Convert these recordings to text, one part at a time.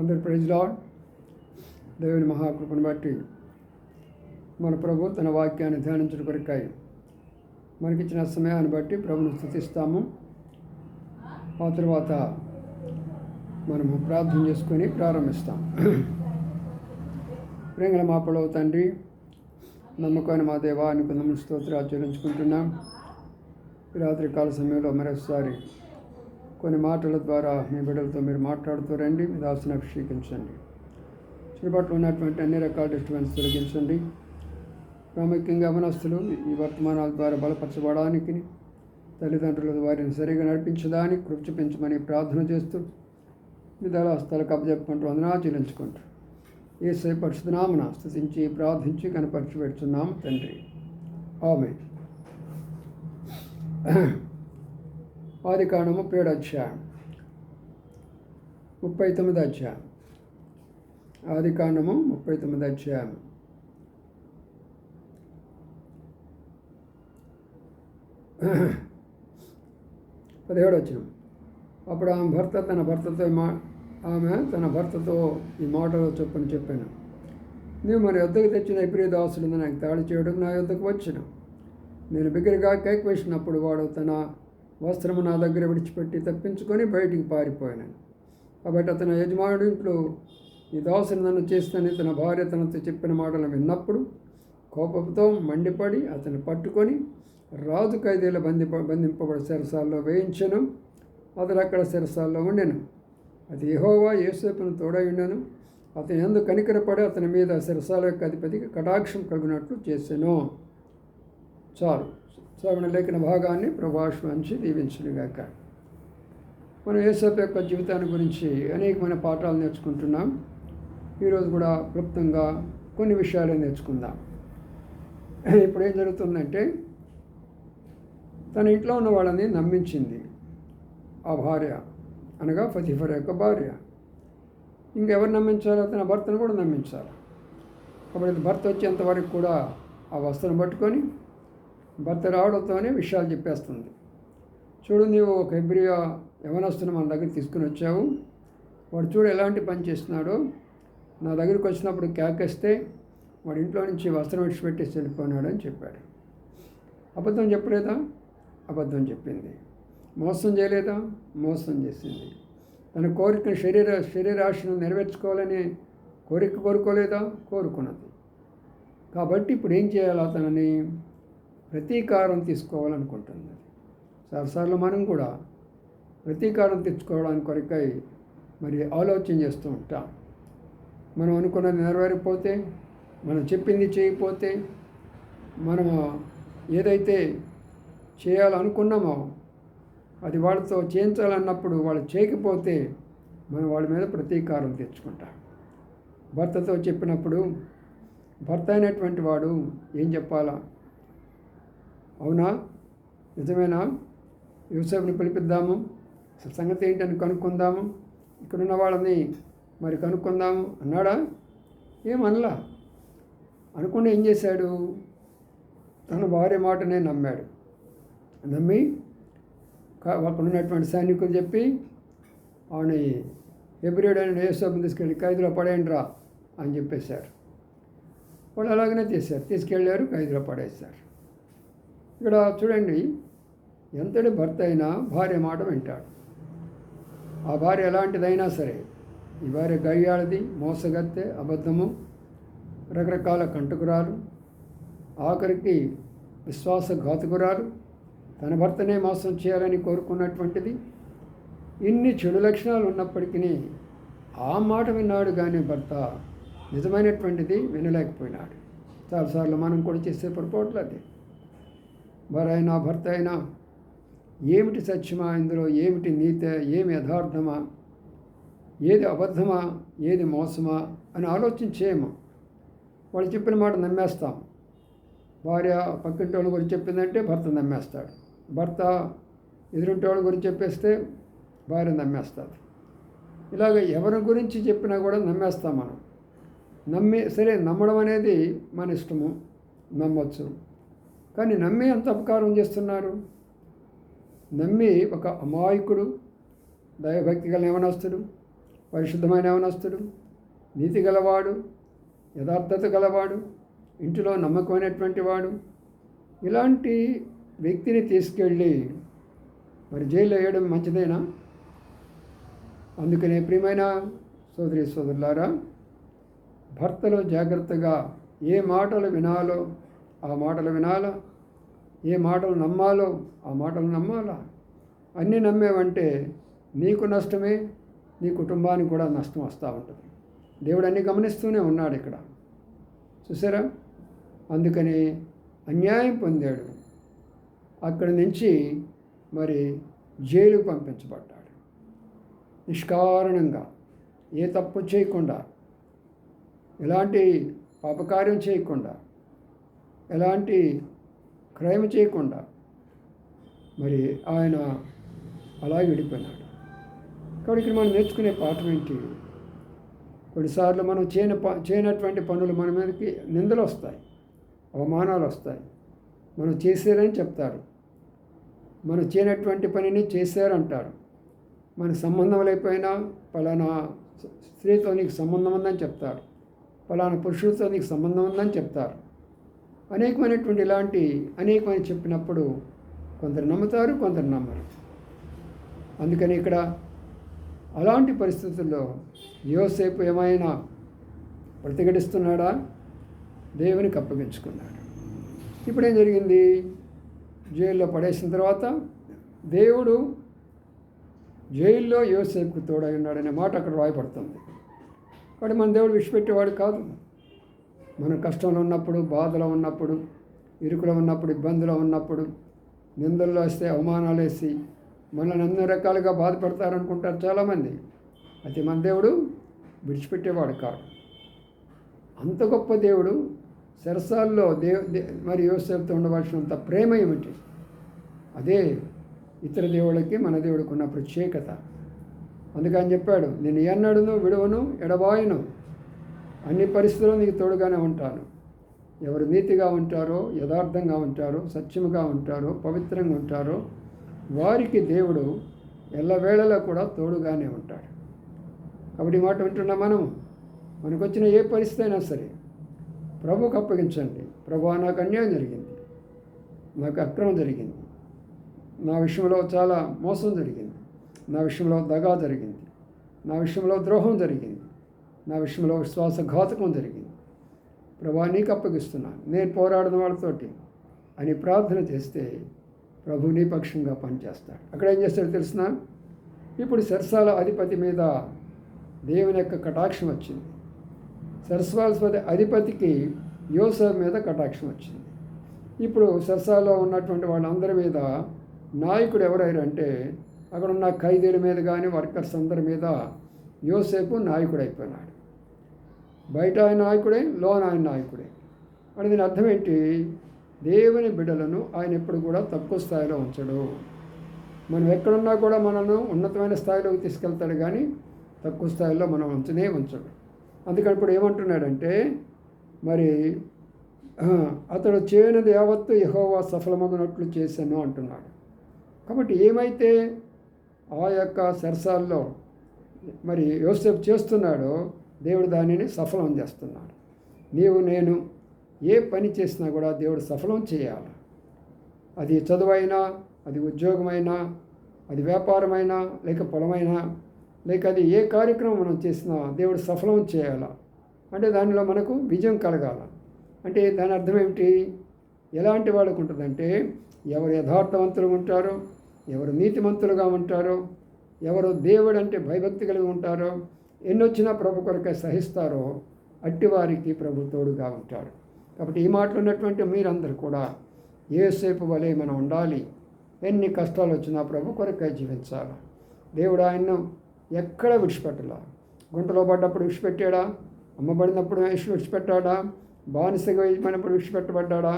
అందరి ప్రజలా దేవుని మహాకృపను బట్టి మన ప్రభు తన వాక్యాన్ని ధ్యానించడం కొరకాయి మనకిచ్చిన సమయాన్ని బట్టి ప్రభుని స్థుతిస్తాము. ఆ తర్వాత మనము ప్రార్థన చేసుకొని ప్రారంభిస్తాం. ప్రేంగళ మా పొడవు తండ్రి నమ్మకమైన మా దేవా కొందరు స్తోత్రాలు చెల్లించుకుంటున్నాం. రాత్రికాల రాత్రి కాల సమయంలో మరోసారి కొన్ని మాటల ద్వారా మీ బిడ్డలతో మీరు మాట్లాడుతూ రండి మీ దాసుని అభిషేకించండి. చుట్టుపక్కల ఉన్నటువంటి అన్ని రకాల డిస్టర్బెన్స్ తొలగించండి. ప్రాముఖ్యంగా యవనస్తులు ఈ వర్తమానాల ద్వారా బలపరచబడడానికి తల్లిదండ్రుల వారిని సరిగా నడిపించడానికి కృప చూపించమని ప్రార్థన చేస్తూ మీ దళాస్తాలు కప్పచెప్పుకుంటూ వందనా చెల్లించుకుంటూ ఏసై పరిశుధనామన స్థుతించి ప్రార్థించి కనపరిచి పెడుతున్నాము తండ్రి. ఆమె ఆది కాండం ముప్పై ఏడు అధ్యాయం. ముప్పై తొమ్మిది అధ్యాయం. ఆది కాండము ముప్పై తొమ్మిది అధ్యాయం. పదిహేడు వచ్చిన అప్పుడు ఆమె భర్త తన భర్తతో మా ఆమె తన భర్తతో ఈ మాటలో చెప్పని చెప్పాను. నీవు మన యొద్దకు తెచ్చిన ఇప్పుడే దాసుడు నాకు తాళి చేయడం నా యొద్దకు వచ్చిన. నేను బిగ్గరగా కేక్ వేసినప్పుడు వాడు తన వస్త్రము నా దగ్గర విడిచిపెట్టి తప్పించుకొని బయటికి పారిపోయాను కాబట్టి అతని యజమానుడు ఇంట్లో ఈ దాసుని నన్ను చేస్తని తన భార్య తనతో చెప్పిన మాటలు విన్నప్పుడు కోపంతో మండిపడి అతన్ని పట్టుకొని రాజు ఖైదీల బంధి బంధింపబడి సెరసాల్లో వేయించను. అతను అక్కడ సెరసాల్లో ఉండెను. అది యహోవా యేసేపును తోడై ఉండెను. అతని ఎందుకు కనికరపడి అతని మీద సిరసాల యొక్క అధిపతికి కటాక్షం కలిగినట్లు చేశాను చాలు. శ్రవణ లేఖన భాగాన్ని ప్రభాషించి దీవించునుగాక. మనం ఏసప్ యొక్క జీవితాన్ని గురించి అనేకమైన పాఠాలు నేర్చుకుంటున్నాం. ఈరోజు కూడా క్లుప్తంగా కొన్ని విషయాలు నేర్చుకుందాం. ఇప్పుడు ఏం జరుగుతుందంటే తన ఇంట్లో ఉన్న వాళ్ళని నమ్మించింది ఆ భార్య అనగా ఫతిఫర్ యొక్క భార్య. ఇంకెవరు నమ్మించాలో తన భర్తను కూడా నమ్మించాలి. కాబట్టి భర్త వచ్చేంత వరకు కూడా ఆ వస్త్రం పట్టుకొని భర్త రావడంతోనే విషయాలు చెప్పేస్తుంది. చూడు నీవు ఒక హెబ్రియా యవనస్తుని మన దగ్గర తీసుకుని వచ్చావు. వాడు చూడు ఎలాంటి పని చేస్తున్నాడో. నా దగ్గరికి వచ్చినప్పుడు కేకేస్తే వాడి ఇంట్లో నుంచి వస్త్రం విడిచిపెట్టేసి వెళ్ళిపోయినాడు అని చెప్పాడు. అబద్ధం చెప్పలేదా? అబద్ధం చెప్పింది. మోసం చేయలేదా? మోసం చేసింది. తన కోరిక శరీర శరీరాశను నెరవేర్చుకోవాలని కోరిక కోరుకోలేదా? కోరుకున్నది. కాబట్టి ఇప్పుడు ఏం చేయాలి అతనని ప్రతీకారం తీసుకోవాలనుకుంటుంది. చాలాసార్లు మనం కూడా ప్రతీకారం తెచ్చుకోవడానికి కొరకై మరి ఆలోచన చేస్తూ ఉంటాం. మనం అనుకున్నది నెరవేరిపోతే మనం చెప్పింది చేయకపోతే మనము ఏదైతే చేయాలనుకున్నామో అది వాళ్ళతో చేయించాలన్నప్పుడు వాళ్ళు చేయకపోతే మనం వాళ్ళ మీద ప్రతీకారం తెచ్చుకుంటాం. భర్తతో చెప్పినప్పుడు భర్త అయినటువంటి వాడు ఏం చెప్పాలా? అవునా? నిజమేనా? యూసఫ్ని పిలిపిద్దాము. సంగతి ఏంటని కనుక్కుందాము. ఇక్కడున్న వాళ్ళని మరి కనుక్కుందాము. అన్నాడా? ఏమనలా అనుకుండా ఏం చేశాడు? తన భార్య మాటనే నమ్మాడు. నమ్మి అక్కడ ఉన్నటువంటి సైనికులు చెప్పి ఆవిడ ఎబ్రిడ్ అని యేసోపుని తీసుకెళ్ళి ఖైదులో పడేయండి రా అని చెప్పేశారు. వాళ్ళు అలాగనే తీశారు. తీసుకెళ్ళారు ఖైదులో పడేశారు. ఇక్కడ చూడండి ఎంతటి భర్త అయినా భార్య మాట వింటాడు. ఆ భార్య ఎలాంటిదైనా సరే ఈ భార్య గయ్యాళది మోసగత్తె అబద్ధము రకరకాల కంటకురాలు ఆఖరికి విశ్వాసఘాతకురాలు తన భర్తనే మోసం చేయాలని కోరుకున్నటువంటిది ఇన్ని చెడు లక్షణాలు ఉన్నప్పటికీ ఆ మాట విన్నాడు కానీ భర్త నిజమైనటువంటిది వినలేకపోయినాడు. చాలాసార్లు మనం కూడా చేసే పొరపాట్లు అదే. భార్య భర్త అయినా ఏమిటి సత్యమా ఇందులో? ఏమిటి నీత? ఏమి యథార్థమా? ఏది అబద్ధమా? ఏది మోసమా? అని ఆలోచించేయము. వాళ్ళు చెప్పిన మాట నమ్మేస్తాం. భార్య పక్కింటి వాళ్ళ గురించి చెప్పిందంటే భర్త నమ్మేస్తాడు. భర్త ఎదురింటి వాళ్ళ గురించి చెప్పేస్తే భార్య నమ్మేస్తుంది. ఇలాగ ఎవరి గురించి చెప్పినా కూడా నమ్మేస్తాం మనం. నమ్మి సరే నమ్మడం అనేది మన ఇష్టము. నమ్మొచ్చు. కానీ నమ్మి ఎంత అపకారం చేస్తున్నారు? నమ్మి ఒక అమాయకుడు దైవభక్తి గల యవనస్తుడు పరిశుద్ధమైన యవనస్తుడు నీతి గలవాడు యథార్థత గలవాడు ఇంటిలో నమ్మకమైనటువంటి వాడు ఇలాంటి వ్యక్తిని తీసుకెళ్ళి మరి జైల్లో వేయడం మంచిదేనా? అందుకనే ప్రియమైన సోదరి సోదరులారా భర్తలు జాగ్రత్తగా ఏ మాటలు వినాలో ఆ మాటలు వినాలా? ఏ మాటలు నమ్మాలో ఆ మాటలు నమ్మాలా? అన్నీ నమ్మేవంటే నీకు నష్టమే నీ కుటుంబానికి కూడా నష్టం వస్తూ ఉంటుంది. దేవుడు అన్ని గమనిస్తూనే ఉన్నాడు ఇక్కడ. చూసారా? అందుకని అన్యాయం పొందాడు. అక్కడి నుంచి మరి జైలుకు పంపించబడ్డాడు. నిష్కారణంగా ఏ తప్పు చేయకుండా ఎలాంటి పాపకార్యం చేయకుండా ఎలాంటి క్రైమ్ చేయకుండా మరి ఆయన అలాగే విడిపోయినాడు. కాబట్టి ఇక్కడ మనం నేర్చుకునే పాఠం ఏంటి? కొన్నిసార్లు మనం చేయని ప చేయనటువంటి పనులు మన మీదకి నిందలు వస్తాయి అవమానాలు వస్తాయి. మనం చేశారని చెప్తారు. మనం చేయనటువంటి పనిని చేశారంటారు. మన సంబంధం లేకపోయినా పలానా స్త్రీతో నీకు సంబంధం ఉందని చెప్తారు. పలానా పురుషులతో నీకు సంబంధం ఉందని చెప్తారు. అనేకమైనటువంటి ఇలాంటి అనేకమైన చెప్పినప్పుడు కొందరు నమ్ముతారు కొందరు నమ్మరు. అందుకని ఇక్కడ అలాంటి పరిస్థితుల్లో యోసేపు ఏమైనా ప్రతిఘటిస్తున్నాడా? దేవునికి అప్పగించుకున్నాడు ఇప్పుడు ఏం జరిగింది? జైల్లో పడేసిన తర్వాత దేవుడు జైల్లో యోసేపుకు తోడై ఉన్నాడనే మాట అక్కడ రాయబడుతుంది. కాబట్టి మన దేవుడు విడిచిపెట్టేవాడు కాదు. మనం కష్టంలో ఉన్నప్పుడు బాధలో ఉన్నప్పుడు ఇరుకులో ఉన్నప్పుడు ఇబ్బందులో ఉన్నప్పుడు నిందల్లో వస్తే అవమానాలు వేసి మనల్ని ఎన్నో రకాలుగా బాధపడతారనుకుంటారు చాలామంది. అయితే మన దేవుడు విడిచిపెట్టేవాడు కాడు. అంత గొప్ప దేవుడు సరసాల్లో దేవ మరి యోసేపుతో ఉండవలసినంత ప్రేమ ఏమిటి? అదే ఇతర దేవుళ్ళకి మన దేవుడికి ఉన్న ప్రత్యేకత. అందుకని చెప్పాడు నేను ఎన్నడును విడవను ఎడబాయను అన్ని పరిస్థితుల్లో నీకు తోడుగానే ఉంటాను. ఎవరు నీతిగా ఉంటారో యథార్థంగా ఉంటారో సత్యముగా ఉంటారో పవిత్రంగా ఉంటారో వారికి దేవుడు ఎల్లవేళలా కూడా తోడుగానే ఉంటాడు. కాబట్టి మాట వింటున్నా మనం మనకు వచ్చిన ఏ పరిస్థితి అయినా సరే ప్రభుకు అప్పగించండి. ప్రభు నాకు అన్యాయం జరిగింది. నాకు అక్రమం జరిగింది. నా విషయంలో చాలా మోసం జరిగింది. నా విషయంలో దగా జరిగింది. నా విషయంలో ద్రోహం జరిగింది. నా విషయంలో విశ్వాసఘాతకం జరిగింది. ప్రభా నీకు అప్పగిస్తున్నాను. నేను పోరాడిన వాళ్ళతోటి అని ప్రార్థన చేస్తే ప్రభు నీ పక్షంగా పనిచేస్తాడు. అక్కడ ఏం చేస్తాడో తెలిసిన? ఇప్పుడు సరసాల అధిపతి మీద దేవుని యొక్క కటాక్షం వచ్చింది. సరస్వాస్పతి అధిపతికి యోసఫ్ మీద కటాక్షం వచ్చింది. ఇప్పుడు సరసాలో ఉన్నటువంటి వాళ్ళందరి మీద నాయకుడు ఎవరైరంటే అక్కడ ఉన్న ఖైదీల మీద కానీ వర్కర్స్ అందరి మీద యోసేపు నాయకుడు అయిపోయినాడు బయట ఆయన నాయకుడే లోన ఆయన నాయకుడే. అని దీని అర్థం ఏంటి? దేవుని బిడ్డలను ఆయన ఎప్పుడు కూడా తక్కువ స్థాయిలో ఉంచడు. మనం ఎక్కడున్నా కూడా మనను ఉన్నతమైన స్థాయిలోకి తీసుకెళ్తాడు కానీ తక్కువ స్థాయిలో మనం ఉంచనే ఉంచడు. అందుకని ఇప్పుడు ఏమంటున్నాడంటే మరి అతడు చేయనది యావత్తు యహోవా సఫలమగినట్లు చేశాను అంటున్నాడు. కాబట్టి ఏమైతే ఆ యొక్క సరసాల్లో మరి యోసేపు చేస్తున్నాడో దేవుడు దానిని సఫలం చేస్తున్నాడు. నీవు నేను ఏ పని చేసినా కూడా దేవుడు సఫలం చేయాలి. అది చదువైనా అది ఉద్యోగమైనా అది వ్యాపారమైనా లేక పొలమైనా లేక అది ఏ కార్యక్రమం మనం చేసినా దేవుడు సఫలం చేయాలా? అంటే దానిలో మనకు విజయం కలగాల. అంటే దాని అర్థం ఏమిటి? ఎలాంటి వాళ్ళకు ఉంటుందంటే ఎవరు యథార్థవంతులు ఉంటారో ఎవరు నీతిమంతులుగా ఉంటారో ఎవరు దేవుడు అంటే భయభక్తి కలిగి ఉంటారో ఎన్నొచ్చినా ప్రభు కొరకే సహిస్తారో అట్టివారికి ప్రభు తోడుగా ఉంటాడు కాబట్టి ఈ మాటలు ఉన్నటువంటి మీరందరూ కూడా ఏసేపు వలె మనం ఉండాలి. ఎన్ని కష్టాలు వచ్చినా ప్రభు కొరకే జీవించాలి. దేవుడు ఆయన్ను ఎక్కడ విడిచిపెట్టలా? గుంటలో పడ్డప్పుడు విడిచిపెట్టాడా? అమ్మబడినప్పుడు విడిచిపెట్టాడా? బానిసగా వేయమైనప్పుడు విడిచిపెట్టబడ్డా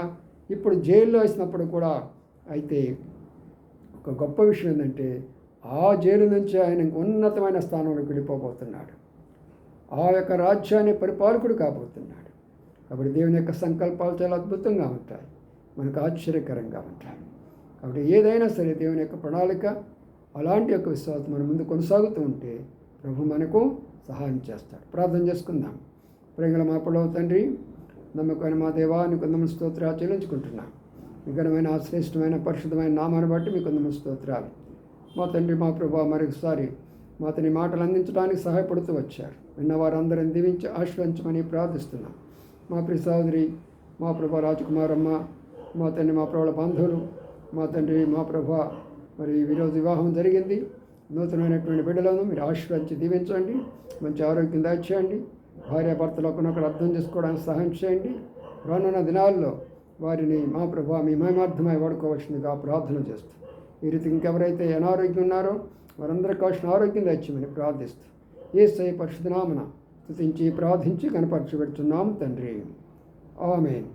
ఇప్పుడు జైల్లో వేసినప్పుడు కూడా అయితే ఒక గొప్ప విషయం ఏంటంటే ఆ జైలు నుంచి ఆయన ఉన్నతమైన స్థానంలోకి వెళ్ళిపోబోతున్నాడు. ఆ యొక్క రాజ్యాన్ని పరిపాలకుడు కాబోతున్నాడు. కాబట్టి దేవుని యొక్క సంకల్పాలు చాలా అద్భుతంగా ఉంటాయి. మనకు ఆశ్చర్యకరంగా ఉంటాయి. కాబట్టి ఏదైనా సరే దేవుని యొక్క ప్రణాళిక అలాంటి యొక్క విశ్వాసం మన ముందు కొనసాగుతూ ఉంటే ప్రభు మనకు సహాయం చేస్తాడు. ప్రార్థన చేసుకుందాం. ప్రేంగల మా పొడవు తండ్రి నమ్మకమైన మా దేవా నీకు కొందరు స్తోత్రాలు చెల్లించుకుంటున్నాం. విఘనమైన ఆశ్రేష్టమైన పరిశుద్ధమైన నామాన్ని బట్టి మీకు కొందరు స్తోత్రాలు. మా తండ్రి మా ప్రభా మరొకసారి మా అతని మాటలు అందించడానికి సహాయపడుతూ వచ్చారు. విన్న వారందరిని దీవించి ఆశ్రయించమని ప్రార్థిస్తున్నాం. మా ప్రియ సహోదరి మా ప్రభా రాజకుమారమ్మ మా తండ్రి మా ప్రభుల బంధువులు మా తండ్రి మా ప్రభా మరి ఈరోజు వివాహం జరిగింది. నూతనమైనటువంటి బిడ్డలను మీరు ఆశీర్వదించి దీవించండి. మంచి ఆరోగ్యం దాచేయండి భార్యాభర్తలు ఒకనొకరు అర్థం చేసుకోవడానికి సహాయం చేయండి. రానున్న దినాల్లో వారిని మా ప్రభా మీ మహిమార్థమై వాడుకోవచ్చునిగా ప్రార్థన చేస్తుంది ఈ రీతి ఇంకెవరైతే అనారోగ్యం ఉన్నారో వారందరికీ కావాల్సిన ఆరోగ్యం తెచ్చమని ప్రార్థిస్తూ ఏ సై పరిశుద్ధనామన స్థుతించి ప్రార్థించి కనపరచబెడుతున్నాం తండ్రి. ఆమెన్.